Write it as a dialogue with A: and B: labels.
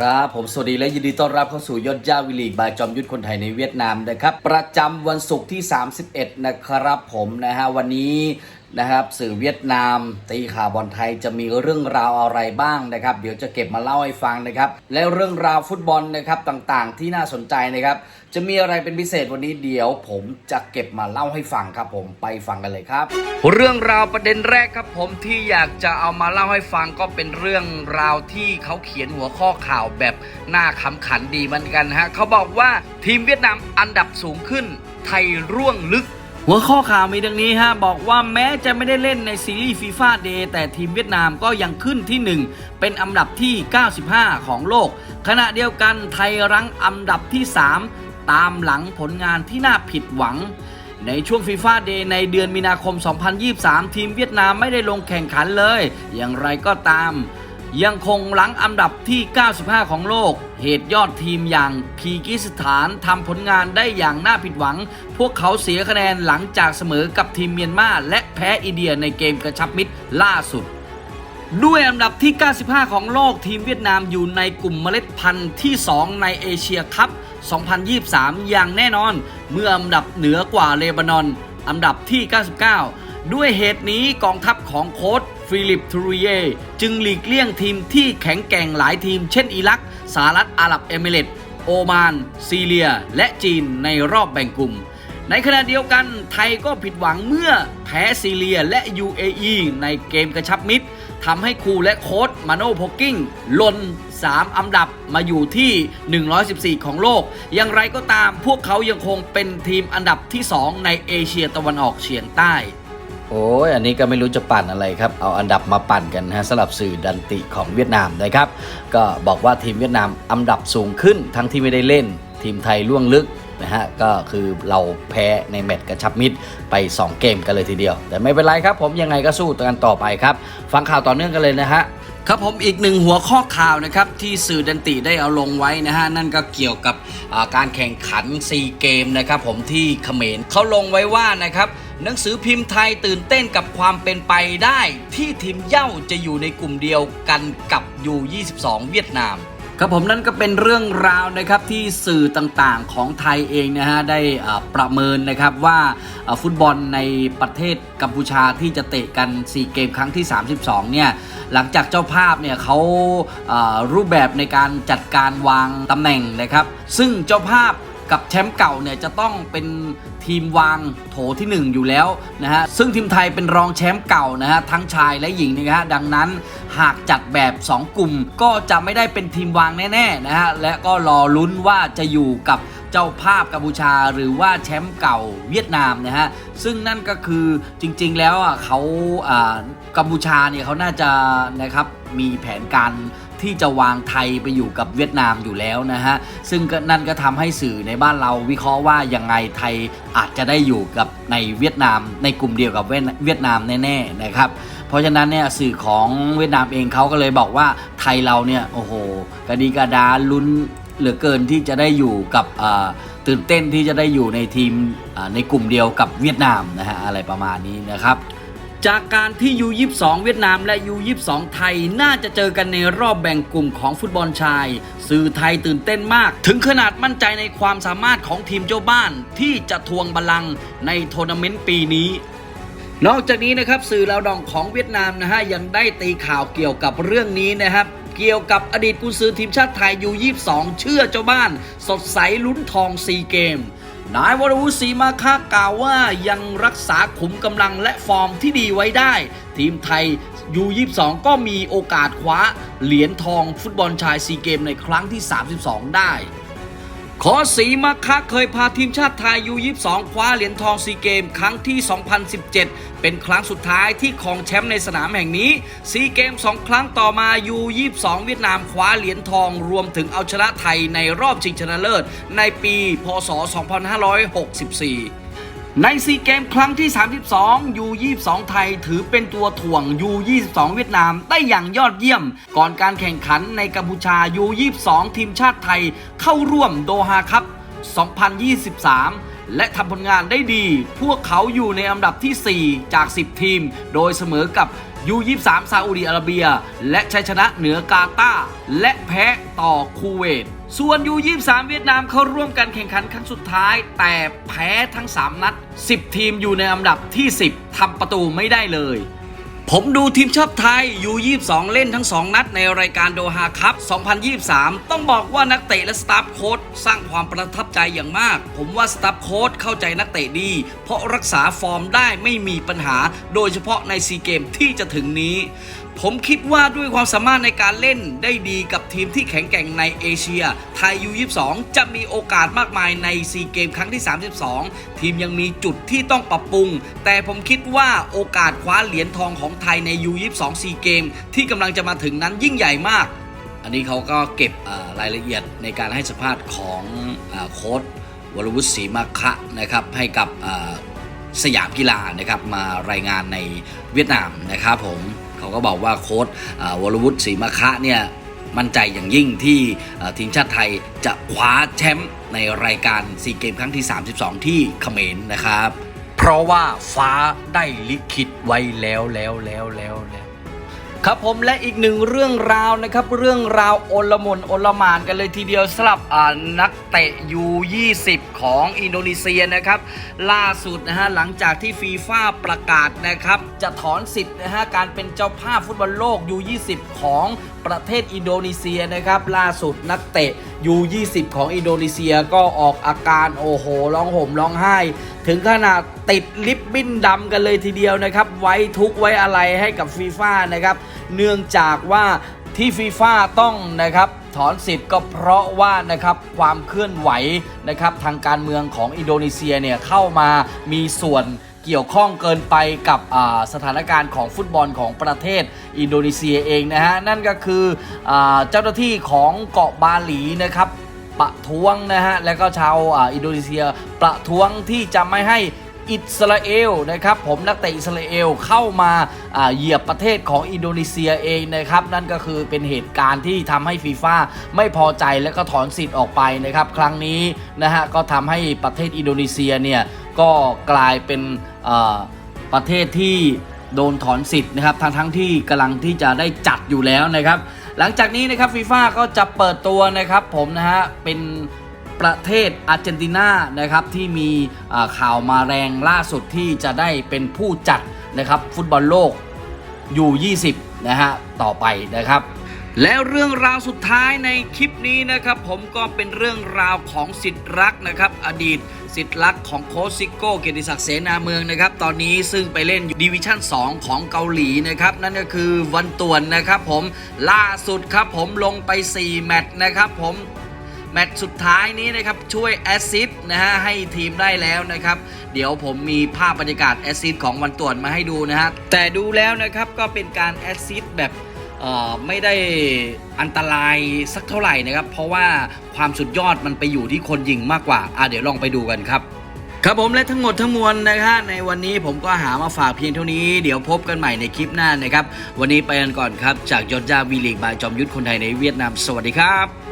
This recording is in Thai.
A: ครับผมสวัสดีและยินดีต้อนรับเข้าสู่ยอดย่าวิลีกบายจอมยุทธคนไทยในเวียดนามนะครับ ประจำวันศุกร์ที่ 31 นะครับผมนะฮะวันนี้ นะครับ สื่อเวียดนาม ตีข่าวบอลไทยจะมีเรื่องราวอะไรบ้างนะครับ เดี๋ยวจะเก็บมาเล่าให้ฟังนะครับ และเรื่องราวฟุตบอลนะครับต่างๆ ที่น่าสนใจนะครับ จะมีอะไรเป็นพิเศษวันนี้เดี๋ยว ผมจะเก็บมาเล่าให้ฟังครับผมไปฟังกันเลยครับ เรื่องราวประเด็นแรกครับผมที่อยากจะเอามาเล่าให้ฟังก็เป็นเรื่องราวที่เขาเขียนหัวข้อข่าวแบบน่าขำขันดีเหมือนกันฮะเขาบอกว่าทีมเวียดนามอันดับสูงขึ้น ไทยร่วงลึก หัวข้อข่าวมีดังนี้ฮะบอกว่าแม้จะไม่ได้เล่นในซีรีส์ฟีฟ่าเดย์แต่ทีมเวียดนามก็ยังขึ้นที่ 1 เป็นอันดับที่ 95 ของโลก ขณะเดียวกันไทยรั้งอันดับที่ 3 ตามหลังผลงานที่น่าผิดหวังในช่วงฟีฟ่าเดย์ในเดือนมีนาคม 2023 ทีมเวียดนามไม่ได้ลงแข่งขันเลย อย่างไรก็ตาม ยังคงหลังอันดับที่ 95 ของโลก เหตุยอดทีมอย่างพีกิสถานทำผลงานได้อย่างน่าผิดหวัง พวกเขาเสียคะแนนหลังจากเสมอกับทีมเมียนมาและแพ้อินเดียในเกมกระชับมิตรล่าสุดด้วยอันดับที่ 95 ของโลกทีมเวียดนามอยู่ในกลุ่มเมล็ดพันธุ์ที่ 2 ในเอเชียคัพ 2023 อย่างแน่นอน เมื่ออันดับเหนือกว่าเลบานอน อันดับที่ 99 ด้วยเหตุนี้กองทัพของโค้ช ฟิลิปทูริเยจึงหลีกเลี่ยงทีมที่แข็งแกร่งหลายทีม เช่นอิรักสหรัฐอาหรับเอมิเรตโอมาน ซีเรีย และจีนในรอบแบ่งกลุ่ม ในขณะเดียวกันไทยก็ผิดหวังเมื่อแพ้ซีเรียและ UAE ในเกมกระชับมิตรทำให้ครูและโค้ชมาโนโพกกิ้งล่น3 อันดับมาอยู่ที่ 114 ของโลก อย่างไรก็ตามพวกเขายังคงเป็นทีมอันดับที่ 2 ในเอเชียตะวันออกเฉียงใต้ โอ้ยอันนี้ก็ไม่รู้จะปั่นอะไรครับ เอาอันดับมาปั่นกันนะฮะสำหรับสื่อดันติของเวียดนามนะครับ ก็บอกว่าทีมเวียดนามอันดับสูงขึ้นทั้งที่ไม่ได้เล่น ทีมไทยล่วงลึกนะฮะก็คือเราแพ้ในแมตช์กระชับมิตรไป 2 เกมกันเลยทีเดียว แต่ไม่เป็นไรครับ ผมยังไงก็สู้กันต่อไปครับ ฟังข่าวต่อเนื่องกันเลยนะฮะครับผมอีกหนึ่งหัวข้อข่าวนะครับที่สื่อดันติได้เอาลงไว้นะฮะนั่นก็เกี่ยวกับการแข่งขันซีเกมนะครับผมที่เขมรเขาลงไว้ว่านะครับ หนังสือพิมพ์ไทยตื่นเต้นกับความเป็นไปได้ ที่ทีมเย้าจะอยู่ในกลุ่มเดียวกันกับยู22 เวียดนาม ครับผมนั่นก็เป็นเรื่องราวนะครับที่สื่อต่างๆของไทยเองนะฮะได้ประเมินนะครับว่าฟุตบอลในประเทศกัมพูชาที่จะเตะกัน 4 เกมครั้งที่ 32 เนี่ยหลังจากเจ้าภาพเนี่ยเขารูปแบบในการจัดการวางตำแหน่งนะครับ ซึ่งเจ้าภาพ กับแชมป์เก่าเนี่ยจะต้องเป็นทีมวางโถที่ 1 อยู่แล้วนะฮะซึ่งทีมไทยเป็นรองแชมป์เก่านะฮะทั้งชายและหญิงนะฮะดังนั้นหากจัดแบบ 2 กลุ่มก็จะไม่ได้เป็นทีมวางแน่ๆนะฮะและก็รอลุ้นว่าจะอยู่กับเจ้าภาพกัมพูชาหรือว่าแชมป์เก่าเวียดนามนะฮะซึ่งนั่นก็คือจริงๆแล้วอะเขาอ่ากัมพูชาเนี่ยเขาน่าจะนะครับมีแผนการ ที่จะวางไทยไปอยู่กับเวียดนามอยู่แล้วนะฮะซึ่งนั่นก็ทำให้สื่อในบ้านเราวิเคราะห์ว่ายังไงไทยอาจจะได้อยู่กับในเวียดนาม ในกลุ่มเดียวกับเวียดนามแน่ๆนะครับเพราะฉะนั้นเนี่ยสื่อของเวียดนามเองเขาก็เลยบอกว่าไทยเราเนี่ยโอ้โหกระดีกระดาลุ้นเหลือเกินที่จะได้อยู่กับตื่นเต้นที่จะได้อยู่ในทีมในกลุ่มเดียวกับเวียดนามนะฮะอะไรประมาณนี้นะครับ จากการที่ U22 เวียดนามและ U22 ไทยน่าจะเจอกันในรอบแบ่งกลุ่มของฟุตบอลชาย สื่อไทยตื่นเต้นมาก ถึงขนาดมั่นใจในความสามารถของทีมเจ้าบ้านที่จะทวงบัลลังในทัวร์นาเมนต์ปีนี้นอกจากนี้นะครับสื่อลาวดองของเวียดนามนะฮะยังได้ตีข่าวเกี่ยวกับเรื่องนี้นะครับ เกี่ยวกับอดีตกุนซือทีมชาติไทยยู22เชื่อเจ้าบ้าน สดใสลุ้นทองซีเกม นายวรวุฒิศรีมาคากล่าวว่ายังรักษาขุมกำลังและฟอร์มที่ดีไว้ได้ ทีมไทยยู22ก็มีโอกาสคว้าเหรียญทองฟุตบอลชายซีเกมในครั้งที่ 32 ได้ ขอสีมาคะเคยพาทีมชาติไทยยู22 คว้าเหรียญทองซีเกม ครั้งที่ 2017 เป็นครั้งสุดท้ายที่ของแชมป์ในสนามแห่งนี้ซีเกม 2 ครั้งต่อมายู22 เวียดนามคว้าเหรียญทองรวมถึงเอาชนะไทยในรอบชิงชนะเลิศในปี พศ 2564 ในซีเกมครั้งที่ 32ยู22 ไทยถือเป็นตัวถ่วงยู22 เวียดนามได้อย่างยอดเยี่ยม ก่อนการแข่งขันในกัมพูชายู22 ทีมชาติไทยเข้าร่วมโดฮาคัพ2023 และทำผลงานได้ดี พวกเขาอยู่ในอันดับที่ 4 จาก 10 ทีม โดยเสมอกับ U23 ซาอุดีอาระเบีย และชัยชนะเหนือกาตาและแพ้ต่อคูเวต ส่วนยู23เวียดนามเข้าร่วมกันแข่งขันครั้งสุดท้าย แต่แพ้ทั้ง 3 นัด 10 ทีมอยู่ในอันดับที่ 10ทำประตูไม่ได้เลย ผมดูทีมชาติไทยยู22 เล่นทั้ง 2 นัดในรายการโดฮาคัพ 2023 ต้องบอกว่านักเตะและสตาฟโค้ชสร้างความประทับใจอย่างมาก ผมว่าสตาฟโค้ชเข้าใจนักเตะดี เพราะรักษาฟอร์มได้ไม่มีปัญหา โดยเฉพาะในซีเกมที่จะถึงนี้ ผมคิดว่าด้วยความสามารถในการเล่นได้ดีกับทีมที่แข็งแกร่งในเอเชีย ไทยยู22 จะมีโอกาสมากมายในซีเกมครั้งที่ 32 ทีมยังมีจุดที่ต้องปรับปรุง แต่ผมคิดว่าโอกาสคว้าเหรียญทองของไทยในยู22 ซีเกม ที่กำลังจะมาถึงนั้นยิ่งใหญ่มาก อันนี้เขาก็เก็บรายละเอียดในการให้สัมภาษณ์ของอโค้ดวรวุฒิศรีมาคะนะครับให้กับสยามกีฬานะครับมารายงานในเวียดนามนะครับผมเขาก็บอกว่าโค้ดวรวุฒิศรีมาคะเนี่ยมั่นใจอย่างยิ่งที่ทีมชาติไทยจะคว้าแชมป์ในรายการซีเกมครั้งที่ 32 ที่เขมรนะครับ ราะว่าฟ้าได้ลิขิตไว้แล้วแล้วแล้วแล้วแล้ว ครับผมและอีกหนึ่งเรื่องราวนะครับ เรื่องราวโอลมนโอลมานกันเลยทีเดียวสำหรับนักเตะยู20 ของอินโดนีเซียนะครับ ล่าสุดนะฮะหลังจากที่ฟีฟ่าประกาศนะครับ จะถอนสิทธิ์นะฮะการเป็นเจ้าภาพฟุตบอลโลกยู20 ของประเทศอินโดนีเซียนะครับ ล่าสุดนักเตะยู20 ของอินโดนีเซียก็ออกอาการโอ้โหร้องห่มร้องไห้ ถึงขนาดติดลิปบิ้นดำกันเลยทีเดียวนะครับ ไว้ทุกไว้อะไรให้กับฟีฟ่านะครับ เนื่องจากว่าที่ฟีฟ่าต้องนะครับถอนสิทธิ์ก็เพราะว่านะครับความเคลื่อนไหวนะครับทางการเมืองของอินโดนีเซียเนี่ยเข้ามามีส่วนเกี่ยวข้องเกินไปกับสถานการณ์ของฟุตบอลของประเทศอินโดนีเซียเองนะฮะ นั่นก็คืออเจ้าหน้าที่ของเกาะบาหลีนะครับประท้วงนะฮะ แล้วก็ชาวออินโดนีเซียประท้วงที่จะไม่ให้ อิสราเอลนะครับผมนักเตะอิสราเอลเข้ามาเหยียบประเทศของอินโดนีเซียเองนะครับนั่นก็คือเป็นเหตุการณ์ที่ทำให้ฟีฟ่าไม่พอใจและก็ถอนสิทธิ์ออกไปนะครับครั้งนี้นะฮะก็ทำให้ประเทศอินโดนีเซียเนี่ยก็กลายเป็นประเทศที่โดนถอนสิทธิ์นะครับทั้งทั้งที่กำลังที่จะได้จัดอยู่แล้วนะครับ หลังจากนี้นะครับฟีฟ่าก็จะเปิดตัวนะครับผมนะฮะเป็น ประเทศอาร์เจนตินานะครับที่มีข่าวมาแรงล่าสุดที่จะได้เป็นผู้จัดนะครับฟุตบอลโลกอยู่20นะฮะต่อไปนะครับแล้วเรื่องราวสุดท้ายในคลิปนี้นะครับ ผมก็เป็นเรื่องราวของสิทธิ์รักนะครับ อดีตสิทธิ์รักของโคชซิโก้เกียรติศักดิ์เสนาเมืองนะครับ ตอนนี้ซึ่งไปเล่นดิวิชั่น 2 ของเกาหลีนะครับ นั่นก็คือวันต่วนนะครับผมล่าสุดครับผมลงไป 4 แมตช์นะครับผม แมตช์สุดท้ายนี้นะครับช่วยแอสซิสต์นะฮะให้ทีมได้แล้วนะครับ เดี๋ยวผมมีภาพบรรยากาศแอสซิสต์ของวันตรวจมาให้ดูนะฮะแต่ดูแล้วนะครับก็เป็นการแอสซิสต์แบบไม่ได้อันตรายสักเท่าไหร่นะครับ เพราะว่าความสุดยอดมันไปอยู่ที่คนยิงมากกว่าอะเดี๋ยวลองไปดูกันครับครับผมและทั้งหมดทั้งมวลนะฮะในวันนี้ผมก็หามาฝากเพียงเท่านี้เดี๋ยวพบกันใหม่ในคลิปหน้านะครับ วันนี้ไปกันก่อนครับ จากยอดยาวีลีกบายจอมยุทธคนไทยในเวียดนาม สวัสดีครับ